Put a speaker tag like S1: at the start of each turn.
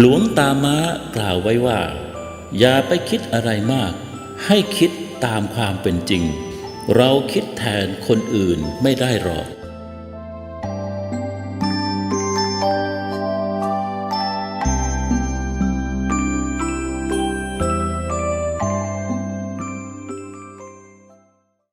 S1: หลวงตาม้ากล่าวไว้ว่า อย่าไปคิดอะไรมาก ให้คิดตามความเป็นจริง เราคิดแทนคนอื่นไม่ได้หรอก